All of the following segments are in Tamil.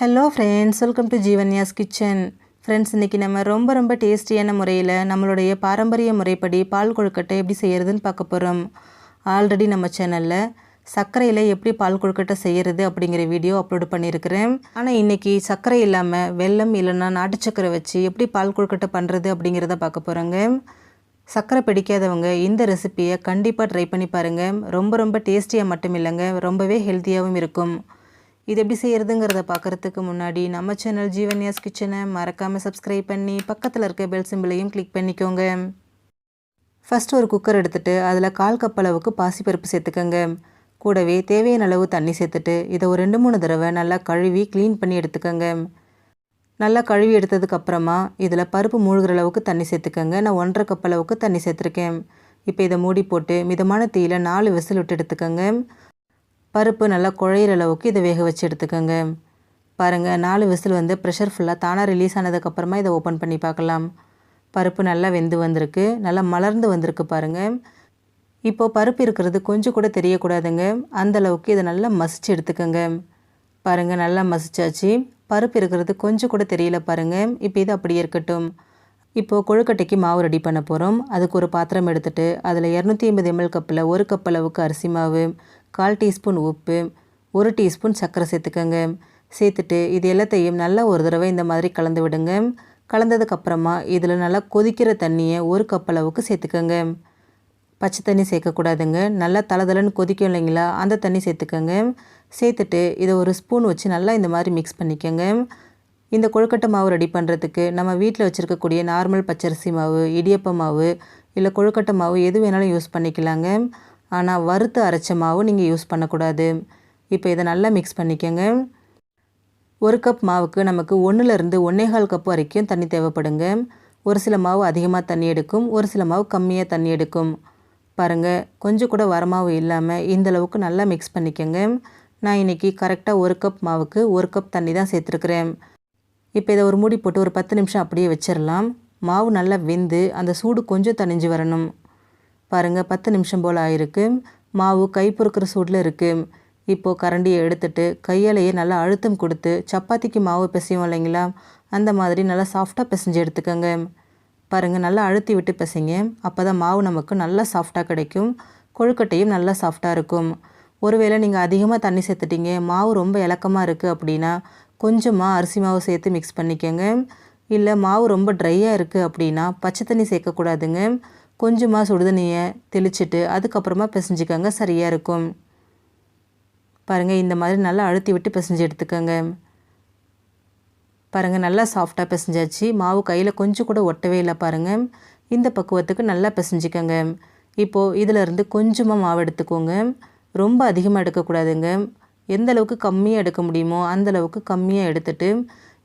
Hello friends welcome to Jeevanya's kitchen friends இன்றைக்கி நம்ம ரொம்ப ரொம்ப டேஸ்டியான முறையில் நம்மளுடைய பாரம்பரிய முறைப்படி பால் கொழுக்கட்டை எப்படி செய்கிறதுன்னு பார்க்க போகிறோம் ஆல்ரெடி நம்ம சேனலில் சர்க்கரையில் எப்படி பால் கொழுக்கட்டை செய்கிறது அப்படிங்கிற வீடியோ அப்லோட் பண்ணியிருக்கிறேன். ஆனால் இன்றைக்கி சர்க்கரை இல்லாமல் வெல்லம் இல்லைன்னா நாட்டு சர்க்கரை வச்சு எப்படி பால் கொழுக்கட்டை பண்ணுறது அப்படிங்கிறத பார்க்க போகிறோங்க சர்க்கரை பிடிக்காதவங்க இந்த ரெசிப்பியை கண்டிப்பாக ட்ரை பண்ணி பாருங்கள் ரொம்ப ரொம்ப டேஸ்டியாக மட்டும் இல்லைங்க. ரொம்பவே ஹெல்த்தியாகவும் இருக்கும். இது எப்படி செய்கிறதுங்கிறத பார்க்குறதுக்கு முன்னாடி நம்ம சேனல் ஜீவன்யாஸ் கிச்சனை மறக்காமல் சப்ஸ்கிரைப் பண்ணி பக்கத்தில் இருக்க பெல் சிம்பிளையும் கிளிக் பண்ணிக்கோங்க. ஃபஸ்ட்டு ஒரு குக்கர் எடுத்துகிட்டு அதில் கால் கப் அளவுக்கு பாசிப்பருப்பு சேர்த்துக்கோங்க. கூடவே தேவையான அளவு தண்ணி சேர்த்துட்டு இதை ஒரு ரெண்டு மூணு தடவை நல்லா கழுவி க்ளீன் பண்ணி எடுத்துக்கோங்க. நல்லா கழுவி எடுத்ததுக்கப்புறமா இதில் பருப்பு மூழ்கிற அளவுக்கு தண்ணி சேர்த்துக்கோங்க. நான் ஒன்றரை கப் அளவுக்கு தண்ணி சேர்த்துருக்கேன். இப்போ இதை மூடி போட்டு மிதமான தீயில் நாலு விசில் விட்டு எடுத்துக்கோங்க. பருப்பு நல்லா குழையிற அளவுக்கு இதை வேக வச்சு எடுத்துக்கோங்க. பாருங்கள் நாலு விசில் வந்து ப்ரெஷர் ஃபுல்லாக தானாக ரிலீஸ் ஆனதுக்கப்புறமா இதை ஓப்பன் பண்ணி பார்க்கலாம். பருப்பு நல்லா வெந்து வந்திருக்கு நல்லா மலர்ந்து வந்திருக்கு பாருங்கள் இப்போது பருப்பு இருக்கிறது கொஞ்சம் கூட தெரியக்கூடாதுங்க. அந்தளவுக்கு இதை நல்லா மசிச்சு எடுத்துக்கோங்க. பாருங்கள் நல்லா மசிச்சாச்சு. பருப்பு இருக்கிறது கொஞ்சம் கூட தெரியல பாருங்கள் இப்போ இது அப்படியே இருக்கட்டும். இப்போது கொழுக்கட்டைக்கு மாவு ரெடி பண்ண போகிறோம் அதுக்கு ஒரு பாத்திரம் எடுத்துகிட்டு அதில் இரநூத்தி ஐம்பது எம்எல் கப்பில் ஒரு கப் அளவுக்கு அரிசி மாவு கால் டீஸ்பூன் உப்பு ஒரு டீஸ்பூன் சர்க்கரை சேர்த்துக்கோங்க. சேர்த்துட்டு இது எல்லாத்தையும் நல்லா ஒரு தடவை இந்த மாதிரி கலந்து விடுங்க. கலந்ததுக்கப்புறமா இதில் நல்லா கொதிக்கிற தண்ணியை ஒரு கப் அளவுக்கு சேர்த்துக்கோங்க. பச்சை தண்ணி சேர்க்கக்கூடாதுங்க. நல்லா தளதளன்னு கொதிக்கும் இல்லைங்களா? அந்த தண்ணி சேர்த்துக்கோங்க. சேர்த்துட்டு இதை ஒரு ஸ்பூன் வச்சு நல்லா இந்த மாதிரி மிக்ஸ் பண்ணிக்கோங்க. இந்த கொழுக்கட்டை மாவு ரெடி பண்ணுறதுக்கு நம்ம வீட்டில் வச்சுருக்கக்கூடிய நார்மல் பச்சரிசி மாவு இடியப்ப மாவு இல்லை கொழுக்கட்டை மாவு எது வேணாலும் யூஸ் பண்ணிக்கலாங்க. ஆனால் வறுத்து அரைச்ச மாவு நீங்கள் யூஸ் பண்ணக்கூடாது. இப்போ இதை நல்லா மிக்ஸ் பண்ணிக்கோங்க. ஒரு கப் மாவுக்கு நமக்கு ஒன்றுலேருந்து ஒன்றேகால் கப் வரைக்கும் தண்ணி தேவைப்படுங்க. ஒரு சில மாவு அதிகமாக தண்ணி எடுக்கும் ஒரு சில மாவு கம்மியாக தண்ணி எடுக்கும். பாருங்கள் கொஞ்சம் கூட வரமாவு இல்லாமல் இந்தளவுக்கு நல்லா மிக்ஸ் பண்ணிக்கோங்க. நான் இன்றைக்கி கரெக்டாக ஒரு கப் மாவுக்கு ஒரு கப் தண்ணி தான் சேர்த்துருக்குறேன். இப்போ இதை ஒரு மூடி போட்டு ஒரு பத்து நிமிஷம் அப்படியே வச்சிடலாம் மாவு நல்லா வெந்து அந்த சூடு கொஞ்சம் தணிஞ்சு வரணும். பாருங்கள் பத்து நிமிஷம் போல் ஆயிருக்கு. மாவு கை பொறுக்கிற சூடில் இருக்குது இப்போது கரண்டியை எடுத்துட்டு கையாலேயே நல்லா அழுத்தம் கொடுத்து சப்பாத்திக்கு மாவு பிசையும் இல்லைங்களா? அந்த மாதிரி நல்லா சாஃப்டாக பிசைஞ்சு எடுத்துக்கோங்க. பாருங்கள் நல்லா அழுத்தி விட்டு பிசைங்க. அப்போ தான் மாவு நமக்கு நல்லா சாஃப்டாக கிடைக்கும். கொழுக்கட்டையும் நல்லா சாஃப்டாக இருக்கும். ஒருவேளை நீங்கள் அதிகமாக தண்ணி சேர்த்துட்டீங்க மாவு ரொம்ப இலக்கமாக இருக்குது அப்படின்னா கொஞ்சமாக அரிசி மாவு சேர்த்து மிக்ஸ் பண்ணிக்கோங்க. இல்லை மாவு ரொம்ப ட்ரையாக இருக்குது அப்படின்னா பச்சை தண்ணி சேர்க்கக்கூடாதுங்க. கொஞ்சமாக சுடுதண்ணியை தெளிச்சிட்டு அதுக்கப்புறமா பிசைஞ்சிக்கோங்க சரியாக இருக்கும். பாருங்கள் இந்த மாதிரி நல்லா அழுத்தி விட்டு பிசைஞ்சு எடுத்துக்கோங்க. பாருங்கள் நல்லா சாஃப்டாக பிசைஞ்சாச்சு. மாவு கையில் கொஞ்சம் கூட ஒட்டவே இல்லை பாருங்கள் இந்த பக்குவத்துக்கு நல்லா பிசைஞ்சிக்கோங்க. இப்போது இதிலேருந்து கொஞ்சமாக மாவு எடுத்துக்கோங்க. ரொம்ப அதிகமாக எடுக்கக்கூடாதுங்க எந்த அளவுக்கு கம்மியாக எடுக்க முடியுமோ அந்த அளவுக்கு கம்மியாக எடுத்துட்டு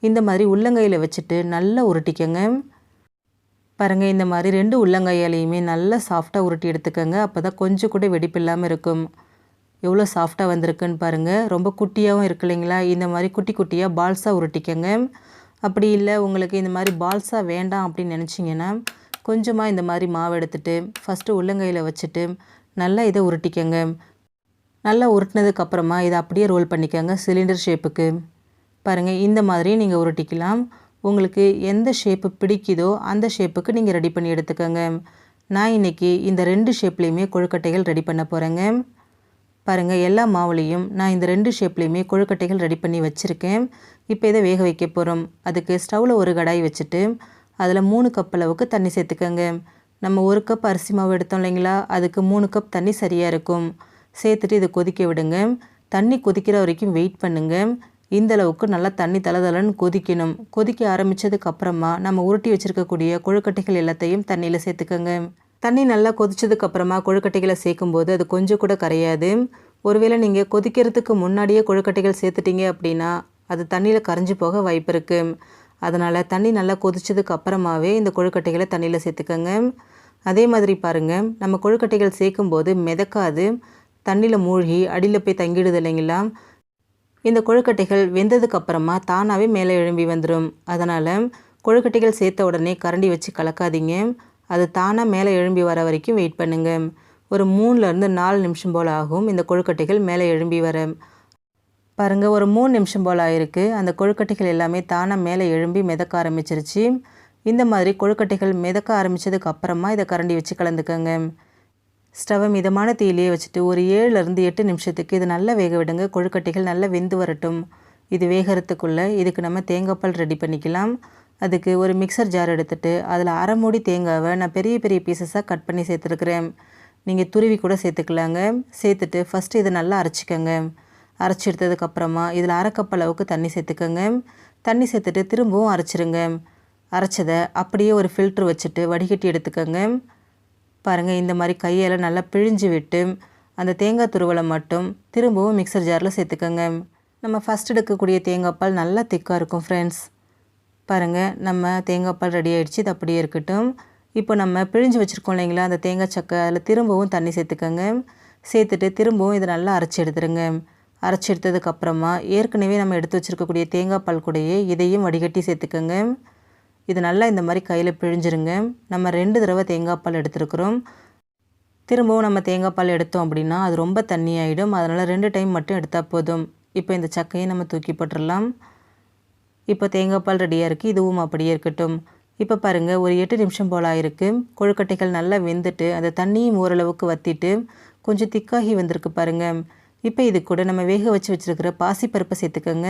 இந்த மாதிரி உள்ளங்கையில் வச்சுட்டு நல்லா உருட்டிக்கோங்க. பாருங்கள் இந்த மாதிரி ரெண்டு உள்ளங்கையாலையுமே நல்லா சாஃப்டாக உருட்டி எடுத்துக்கோங்க. அப்போ தான் கொஞ்சம் கூட வெடிப்பு இல்லாமல் இருக்கும். எவ்வளோ சாஃப்டாக வந்திருக்குன்னு பாருங்கள் ரொம்ப குட்டியாகவும் இருக்கு இல்லைங்களா? இந்த மாதிரி குட்டி குட்டியாக பால்ஸாக உருட்டிக்கோங்க. அப்படி இல்லை உங்களுக்கு இந்த மாதிரி பால்ஸாக வேண்டாம் அப்படின்னு நினச்சிங்கன்னா கொஞ்சமாக இந்த மாதிரி மாவு எடுத்துட்டு ஃபஸ்ட்டு உள்ளங்கையில் வச்சுட்டு நல்லா இதை உருட்டிக்கோங்க. நல்லா உருட்டினதுக்கப்புறமா இதை அப்படியே ரோல் பண்ணிக்கோங்க சிலிண்டர் ஷேப்புக்கு பாருங்கள் இந்த மாதிரி நீங்கள் உருட்டிக்கலாம். உங்களுக்கு எந்த ஷேப்பு பிடிக்குதோ அந்த ஷேப்புக்கு நீங்கள் ரெடி பண்ணி எடுத்துக்கோங்க. நான் இன்றைக்கி இந்த ரெண்டு ஷேப்லேயுமே கொழுக்கட்டைகள் ரெடி பண்ண போகிறேங்க பாருங்கள் எல்லா மாவுலேயும் நான் இந்த ரெண்டு ஷேப்லேயுமே கொழுக்கட்டைகள் ரெடி பண்ணி வச்சுருக்கேன். இப்போ இதை வேக வைக்க போகிறோம் அதுக்கு ஸ்டவ்வில் ஒரு கடாய் வச்சுட்டு அதில் மூணு கப் அளவுக்கு தண்ணி சேர்த்துக்கோங்க. நம்ம ஒரு கப் அரிசி மாவு எடுத்தோம் இல்லைங்களா? அதுக்கு மூணு கப் தண்ணி சரியாக இருக்கும். சேர்த்துட்டு இதை கொதிக்க விடுங்க. தண்ணி கொதிக்கிற வரைக்கும் வெயிட் பண்ணுங்கள் இந்தளவுக்கு நல்லா தண்ணி தளதளன்னு கொதிக்கணும். கொதிக்க ஆரம்பித்ததுக்கு அப்புறமா நம்ம உருட்டி வச்சுருக்கக்கூடிய கொழுக்கட்டைகள் எல்லாத்தையும் தண்ணியில் சேர்த்துக்கோங்க. தண்ணி நல்லா கொதிச்சதுக்கு அப்புறமா கொழுக்கட்டைகளை சேர்க்கும்போது அது கொஞ்சம் கூட கரையாது. ஒருவேளை நீங்கள் கொதிக்கிறதுக்கு முன்னாடியே கொழுக்கட்டைகள் சேர்த்துட்டீங்க அப்படின்னா அது தண்ணியில் கரைஞ்சி போக வாய்ப்பு இருக்குது அதனால் தண்ணி நல்லா கொதிச்சதுக்கு அப்புறமாவே இந்த கொழுக்கட்டைகளை தண்ணியில் சேர்த்துக்கோங்க. அதே மாதிரி பாருங்கள் நம்ம கொழுக்கட்டைகள் சேர்க்கும்போது மிதக்காது. தண்ணியில் மூழ்கி அடியில் போய் தங்கிடுது இல்லைங்களா? இந்த கொழுக்கட்டைகள் வெந்ததுக்கு அப்புறமா தானாகவே மேலே எழும்பி வந்துடும் அதனால் கொழுக்கட்டைகள் சேர்த்த உடனே கரண்டி வச்சு கலக்காதீங்க. அது தானாக மேலே எழும்பி வர வரைக்கும் வெயிட் பண்ணுங்கள் ஒரு மூணுலேருந்து நாலு நிமிஷம் போல் ஆகும் இந்த கொழுக்கட்டைகள் மேலே எழும்பி வர. பாருங்கள் ஒரு மூணு நிமிஷம் போல் ஆயிருக்கு. அந்த கொழுக்கட்டைகள் எல்லாமே தானாக மேலே எழும்பி மிதக்க ஆரம்பிச்சிருச்சு. இந்த மாதிரி கொழுக்கட்டைகள் மிதக்க ஆரம்பித்ததுக்கு அப்புறமா இதை கரண்டி வச்சு கலந்துக்கோங்க. ஸ்டவ்வை மிதமான தீயிலேயே வச்சுட்டு ஒரு ஏழுலேருந்து எட்டு நிமிஷத்துக்கு இது நல்லா வேக விடுங்க. கொழுக்கட்டைகள் நல்லா வெந்து வரட்டும். இது வேகிறதுக்குள்ளே இதுக்கு நம்ம தேங்காய்பால் ரெடி பண்ணிக்கலாம். அதுக்கு ஒரு மிக்சர் ஜார் எடுத்துகிட்டு அதில் அரை மூடி தேங்காவை நான் பெரிய பெரிய பீசஸாக கட் பண்ணி சேர்த்துருக்குறேன். நீங்கள் துருவி கூட சேர்த்துக்கலாங்க. சேர்த்துட்டு ஃபஸ்ட்டு இதை நல்லா அரைச்சிக்கோங்க. அரைச்சி எடுத்ததுக்கப்புறமா இதில் அரை கப் அளவுக்கு தண்ணி சேர்த்துக்கோங்க. தண்ணி சேர்த்துட்டு திரும்பவும் அரைச்சிருங்க. அரைச்சதை அப்படியே ஒரு ஃபில்ட்ரு வச்சுட்டு வடிகட்டி எடுத்துக்கோங்க. பாருங்கள் இந்த மாதிரி கையால் நல்லா பிழிஞ்சு விட்டு அந்த தேங்காய் துருவலை மட்டும் திரும்பவும் மிக்சர் ஜாரில் சேர்த்துக்கோங்க. நம்ம ஃபஸ்ட் எடுக்கக்கூடிய தேங்காய் பால் நல்லா திக்காக இருக்கும் ஃப்ரெண்ட்ஸ் பாருங்கள் நம்ம தேங்காய் பால் ரெடி ஆகிடுச்சு இது அப்படியே இருக்கட்டும். இப்போ நம்ம பிழிஞ்சு வச்சுருக்கோம் இல்லைங்களா அந்த தேங்காய் சக்கை அதில் திரும்பவும் தண்ணி சேர்த்துக்கோங்க. சேர்த்துட்டு திரும்பவும் இதை நல்லா அரைச்சி எடுத்துருங்க. அரைச்சி எடுத்ததுக்கப்புறமா ஏற்கனவே நம்ம எடுத்து வச்சுருக்கக்கூடிய தேங்காய் பால் கூடையே இதையும் வடிகட்டி சேர்த்துக்கோங்க. இது நல்லா இந்த மாதிரி கையில் பிழிஞ்சிருங்க. நம்ம ரெண்டு தடவை தேங்காய் பால் எடுத்துருக்குறோம். திரும்பவும் நம்ம தேங்காய் பால் எடுத்தோம் அப்படின்னா அது ரொம்ப தண்ணி ஆகிடும் அதனால் ரெண்டு டைம் மட்டும் எடுத்தால் போதும். இப்போ இந்த சக்கையை நம்ம தூக்கி போட்டுடலாம். இப்போ தேங்காய் பால் ரெடியாக இருக்குது இதுவும் அப்படியே இருக்கட்டும். இப்போ பாருங்கள் ஒரு எட்டு நிமிஷம் போல் ஆயிருக்கு. கொழுக்கட்டைகள் நல்லா வெந்துட்டு அந்த தண்ணியும் ஓரளவுக்கு வற்றிட்டு கொஞ்சம் திக்காகி வந்திருக்கு பாருங்கள் இப்போ இது கூட நம்ம வேக வச்சு வச்சுருக்கிற பாசிப்பருப்பை சேர்த்துக்கோங்க.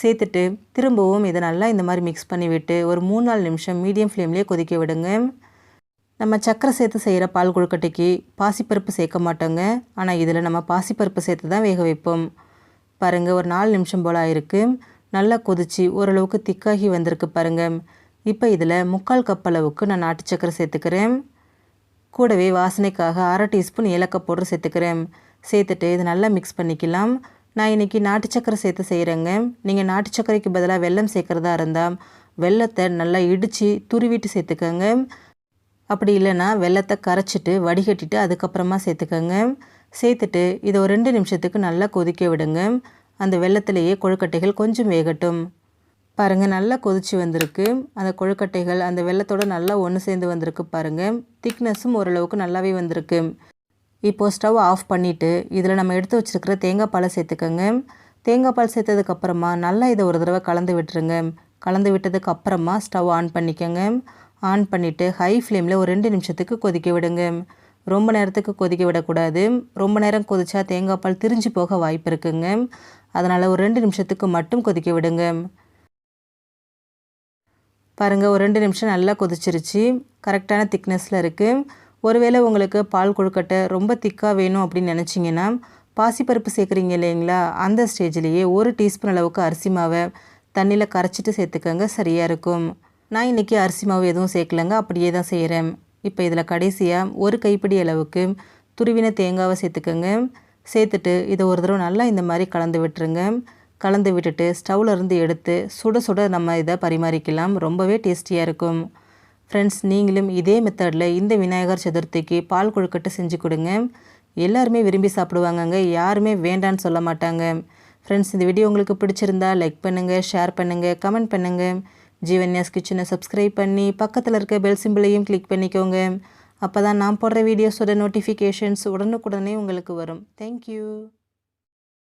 சேர்த்துட்டு திரும்பவும் இதை நல்லா இந்த மாதிரி மிக்ஸ் பண்ணி விட்டு ஒரு மூணு நாலு நிமிஷம் மீடியம் ஃப்ளேம்லேயே கொதிக்க விடுங்க. நம்ம சக்கரை சேர்த்து செய்கிற பால் கொழுக்கட்டைக்கு பாசிப்பருப்பு சேர்க்க மாட்டோங்க. ஆனால் இதில் நம்ம பாசிப்பருப்பு சேர்த்து தான் வேக வைப்போம். பாருங்கள் ஒரு நாலு நிமிஷம் போல் ஆயிருக்கு. நல்லா கொதிச்சு ஓரளவுக்கு திக்காகி வந்திருக்கு பாருங்கள் இப்போ இதில் முக்கால் கப் அளவுக்கு நான் நாட்டு சக்கரை சேர்த்துக்கிறேன். கூடவே வாசனைக்காக அரை டீஸ்பூன் ஏலக்காய் பவுடர் சேர்த்துக்கிறேன். சேர்த்துட்டு இது நல்லா மிக்ஸ் பண்ணிக்கலாம். நான் இன்றைக்கி நாட்டு சக்கரை சேர்த்து செய்கிறேங்க நீங்கள் நாட்டு சக்கரைக்கு பதிலாக வெல்லம் சேர்க்குறதா இருந்தால் வெள்ளத்தை நல்லா இடித்து துருவிட்டு சேர்த்துக்கோங்க. அப்படி இல்லைன்னா வெள்ளத்தை கரைச்சிட்டு வடிகட்டிட்டு அதுக்கப்புறமா சேர்த்துக்கோங்க. சேர்த்துட்டு இதை ஒரு ரெண்டு நிமிஷத்துக்கு நல்லா கொதிக்க விடுங்க. அந்த வெள்ளத்திலேயே கொழுக்கட்டைகள் கொஞ்சம் வேகட்டும். பாருங்கள் நல்லா கொதிச்சு வந்திருக்கு. அந்த கொழுக்கட்டைகள் அந்த வெள்ளத்தோடு நல்லா ஒன்று சேர்ந்து வந்திருக்கு பாருங்கள் திக்னஸும் ஓரளவுக்கு நல்லாவே வந்திருக்கு. இப்போது ஸ்டவ் ஆஃப் பண்ணிவிட்டு இதில் நம்ம எடுத்து வச்சுருக்கிற தேங்காய் பாலை சேர்த்துக்கோங்க. தேங்காய் பால் சேர்த்ததுக்கப்புறமா நல்லா இதை ஒரு தடவை கலந்து விட்டுருங்க. கலந்து விட்டதுக்கு அப்புறமா ஸ்டவ் ஆன் பண்ணிக்கோங்க. ஆன் பண்ணிவிட்டு ஹை ஃப்ளேமில் ஒரு ரெண்டு நிமிஷத்துக்கு கொதிக்க விடுங்க. ரொம்ப நேரத்துக்கு கொதிக்க விடக்கூடாது. ரொம்ப நேரம் கொதிச்சா தேங்காய் பால் திரிஞ்சு போக வாய்ப்பு இருக்குங்க. அதனால் ஒரு ரெண்டு நிமிஷத்துக்கு மட்டும் கொதிக்க விடுங்க. பாருங்கள் ஒரு ரெண்டு நிமிஷம் நல்லா கொதிச்சிருச்சு. கரெக்டான திக்னஸில் இருக்குது ஒருவேளை உங்களுக்கு பால் கொழுக்கட்டை ரொம்ப திக்காக வேணும் அப்படின்னு நினச்சிங்கன்னா பாசிப்பருப்பு சேர்க்குறீங்க இல்லைங்களா? அந்த ஸ்டேஜ்லேயே ஒரு டீஸ்பூன் அளவுக்கு அரிசி மாவை தண்ணியில் கரைச்சிட்டு சேர்த்துக்கோங்க சரியாக இருக்கும். நான் இன்றைக்கி அரிசி மாவு எதுவும் சேர்க்கலங்க அப்படியே தான் செய்கிறேன் இப்போ இதில் கடைசியாக ஒரு கைப்பிடி அளவுக்கு துருவின தேங்காவை சேர்த்துக்கோங்க. சேர்த்துட்டு இதை ஒரு தடவை நல்லா இந்த மாதிரி கலந்து விட்டுருங்க. கலந்து விட்டுட்டு ஸ்டவ்லேருந்து எடுத்து சுட சுட நம்ம இதை பரிமாறிக்கலாம். ரொம்பவே டேஸ்டியாக இருக்கும். ஃப்ரெண்ட்ஸ் நீங்களும் இதே மெத்தடில் இந்த விநாயகர் சதுர்த்திக்கு பால் கொழுக்கட்டை செஞ்சு கொடுங்க. எல்லாருமே விரும்பி சாப்பிடுவாங்கங்க. யாருமே வேண்டான்னு சொல்ல மாட்டாங்க. ஃப்ரெண்ட்ஸ் இந்த வீடியோ உங்களுக்கு பிடிச்சிருந்தா லைக் பண்ணுங்கள் ஷேர் பண்ணுங்கள் கமெண்ட் பண்ணுங்கள் ஜீவன்யாஸ் கிச்சனை சப்ஸ்கிரைப் பண்ணி பக்கத்தில் இருக்க பெல் சிம்பிளையும் கிளிக் பண்ணிக்கோங்க. அப்போ தான் நான் போடுற வீடியோஸோட நோட்டிஃபிகேஷன்ஸ் உடனுக்குடனே உங்களுக்கு வரும். தேங்க்யூ